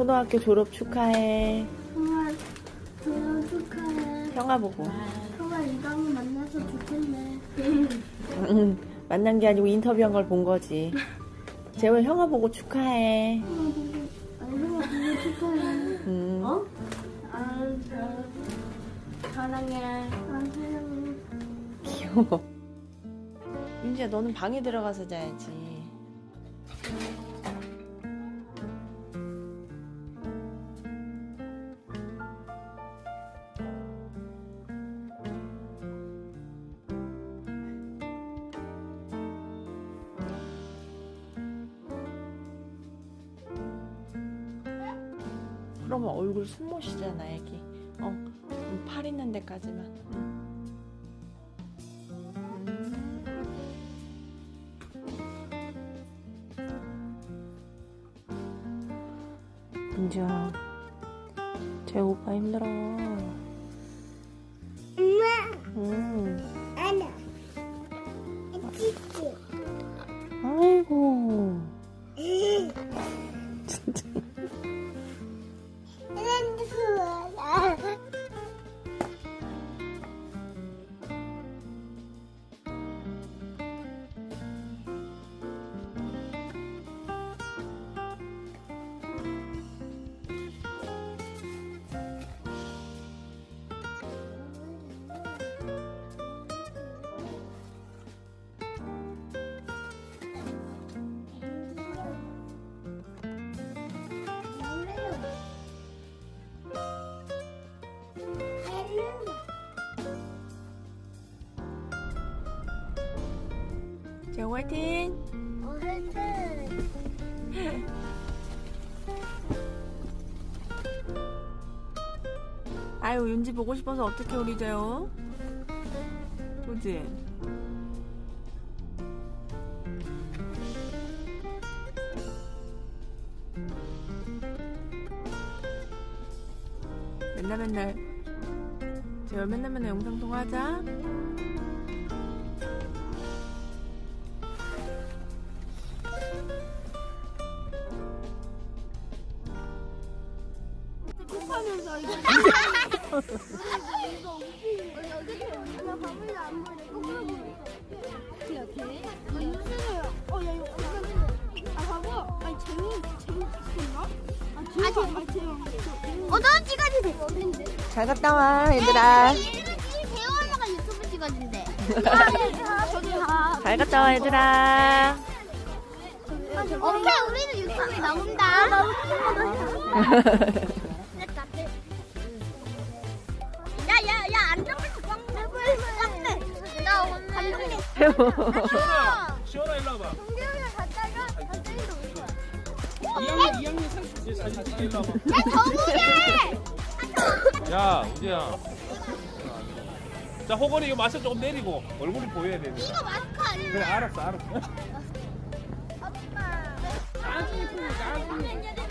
초등학교 졸업 축하해. 정말 졸업 축하해. 형아 보고. 정말 이강이 만나서 좋겠네. 응, 만난 게 아니고 인터뷰한 걸 본 거지. 재원 형아 보고 축하해. 얼마나 보고 축하해. 음, 어? 아, 저, 사랑해. 아, 사랑해. 귀여워. 윤지야, 너는 방에 들어가서 자야지. 그러면 얼굴 숨못쉬잖아 애기. 어, 음, 팔 있는 데까지만. 응. 민지야, 제 오빠 힘들어. 엄마, 음. 찌찌. 아이고. 제 화이팅! 아유, 윤지 보고 싶어서 어떻게 우리 돼요? 그지? 맨날 맨날 제가 맨날 맨날 영상 통화하자. 하면서 이거 이거 웃기는 거 여기 이거 밥을 안 먹어 거꾸로 이렇게 너 윤수야 어야 이거 아 바보 아니 재미 재밌었나 아아 어떤 찍어지 돼 어딘데 잘 갔다 와, 얘들아. 대화하다가 유튜브 찍어준대 잘 갔다 와, 얘들아. 오케이 우리는 유튜브에 나온다 오늘 시원아, 시원아 일로 와봐. 동경이랑 갔다가 갑자기 올 거야. 2학년 2학년 사진 사진 찍게 일로 와봐. 야 저국에 야, 우재야. 자, 호건이 이거 마셔 조금 내리고 얼굴이 보여야 돼. 이거 마스크 아니야? 그래, 알았어, 알았어. 아빠. 나중에 보고 나중에.